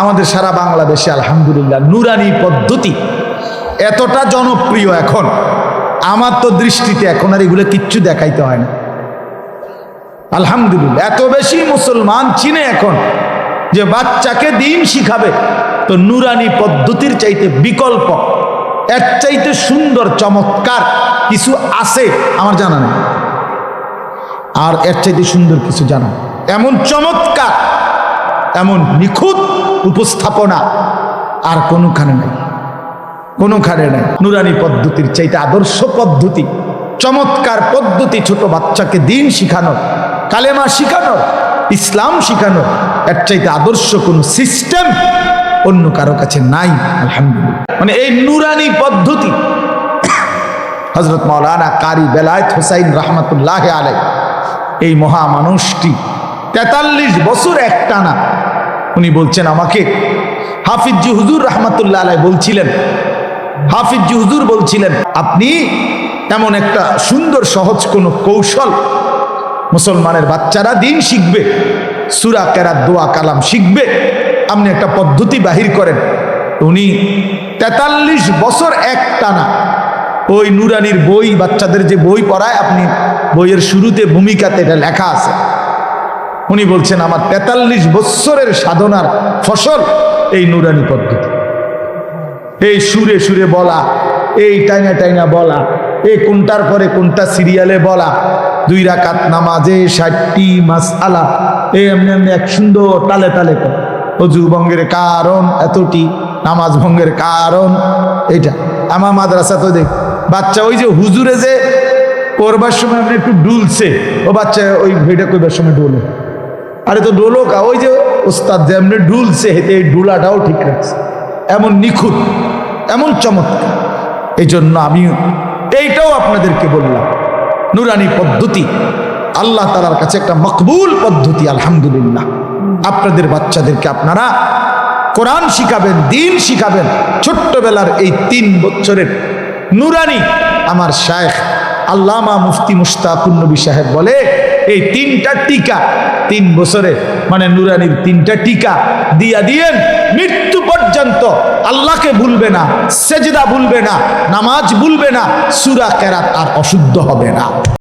আমাদের সারা বাংলাদেশে আলহামদুলিল্লাহ নুরানি পদ্ধতি এতটা জনপ্রিয় এখন। আমার তো দৃষ্টিতে এখন আর এগুলো কিচ্ছু দেখাইতে হয় না। আলহামদুলিল্লাহ, এত বেশি মুসলমান চিনে এখন যে বাচ্চাকে দিন শিখাবে। তো নুরানি পদ্ধতির চাইতে বিকল্প, এর চাইতে সুন্দর, চমৎকার কিছু আছে আমার জানা নেই। আর এর চাইতে সুন্দর কিছু জানা এমন চমৎকার এমন নিখুঁত উপস্থাপনা আর কোনোখানে নেই। কোনোখানে নেই। নুরানি পদ্ধতির চাইতে আদর্শ পদ্ধতি, চমৎকার পদ্ধতি ছোট বাচ্চাকে দিন শিখানোর, কালেমা শিখানোর, ইসলাম শিখানোর, এর চাইতে আদর্শ কোনো সিস্টেম অন্য কারও কাছে নাই, আলহামদুলিল্লাহ। মানে এই নুরানি পদ্ধতি হজরত মৌলানা কারি বেলায়েত হোসাইন রহমতুল্লাহ আলাই এই মহামানুষটি তেতাল্লিশ বছর একটানা উনি বলছেন আমাকে। হাফিজি হুজুর রহমতুল্লাহ আলাই বলছিলেন হাফিজি হুজুর বলছিলেন, আপনি এমন একটা সুন্দর সহজ কোনো কৌশল মুসলমানের বাচ্চারা দিন শিখবে, সুরা কেরাত, দোয়া, কালাম শিখবে, আপনি একটা পদ্ধতি বাহির করেন। উনি তেতাল্লিশ বছর এক টানা ওই নুরানির বই, বাচ্চাদের যে বই পড়ায়, আপনি বইয়ের শুরুতে ভূমিকাতে এটা লেখা আছে। উনি বলছেন, আমার তেতাল্লিশ বৎসরের সাধনার ফসল এই নুরানি পদ্ধতি। এই সুরে সুরে বলা, এই টাইনা টাইনা বলা, এই কোনটার পরে কোনটা সিরিয়ালে বলা, দুই রাকাত নামাজে ষাটটি মাস আলা এই এমনি এমনি এক সুন্দর তালে তালে অজু ভঙ্গের কারণ এতটি, নামাজ ভঙ্গের কারণ এটা আমার মাদ্রাসা তো দেখ, বাচ্চা ওই যে হুজুরে যে করবার সময় আপনি একটু ডুলছে, ও বাচ্চা ওই ভিডিও করবার সময় ডোলে। আরে তো ডোলো কা ওই যে ওস্তাদ যেমনি ডুলছে হেতে এই ডুলাটাও ঠিক রাখছে। এমন নিখুঁত, এমন চমৎকার। এই জন্য আমি এইটাও আপনাদেরকে বললাম, নুরানি পদ্ধতি, আল্লাহ তালার কাছে একটা মকবুল পদ্ধতি, আলহামদুলিল্লাহ। আপনাদের বাচ্চাদেরকে আপনারা কোরআন শিখাবেন, দিন শিখাবেন। ছোট্টবেলার এই তিন বছরের নুরানি আমার শায়েখ আল্লামা মুফতি মুস্তাকুন নবী সাহেব বলে এই তিনটা টিকা, তিন বছরে মানে নুরানির তিনটা টিকা দিয়া দিয়েন, মৃত্যু পর্যন্ত আল্লাহকে ভুলবে না, সেজদা ভুলবে না, নামাজ ভুলবে না, সুরা কেরাত আর অশুদ্ধ হবে না।